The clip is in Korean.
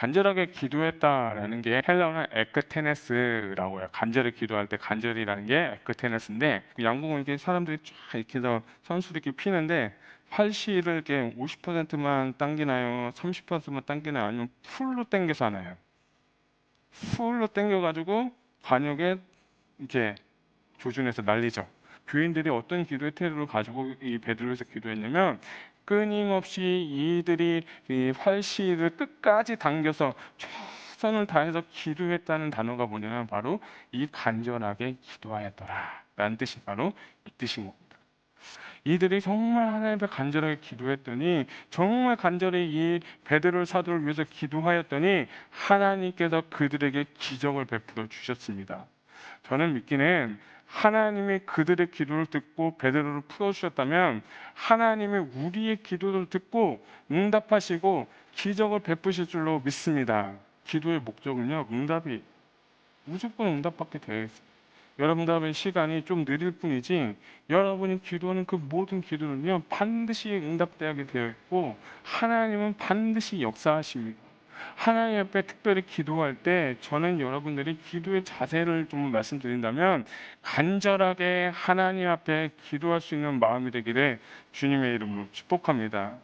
간절하게 기도했다라는 게 헬라어는 에크테네스라고 해요. 간절히 기도할 때 간절이라는 게 에크테네스인데 그 양궁을 이렇게 사람들이 쫙 이렇게 해서 선수들이 이렇게 피는데 활시를 이렇게 50%만 당기나요? 30%만 당기나요? 아니면 풀로 당겨서 하나요? 풀로 당겨가지고 관역에 이렇게 조준해서 날리죠. 교인들이 어떤 기도의 태도를 가지고 이 베드로에서 기도했냐면 끊임없이 이들이 이 활시를 끝까지 당겨서 최선을 다해서 기도했다는 단어가 뭐냐면 바로 이 간절하게 기도하였더라 라는 뜻이 바로 이 뜻인 겁니다. 이들이 정말 하나님 앞에 간절하게 기도했더니 정말 간절히 이 베드로 사도를 위해서 기도하였더니 하나님께서 그들에게 기적을 베풀어 주셨습니다. 저는 믿기는 하나님이 그들의 기도를 듣고 베드로를 풀어주셨다면 하나님이 우리의 기도를 듣고 응답하시고 기적을 베푸실 줄로 믿습니다. 기도의 목적은요, 응답이 무조건 응답받게 되어 있어요. 여러분들의 시간이 좀 느릴 뿐이지 여러분이 기도하는 그 모든 기도는요 반드시 응답되게 되어 있고 하나님은 반드시 역사하십니다. 하나님 앞에 특별히 기도할 때 저는 여러분들이 기도의 자세를 좀 말씀드린다면 간절하게 하나님 앞에 기도할 수 있는 마음이 되기를 주님의 이름으로 축복합니다.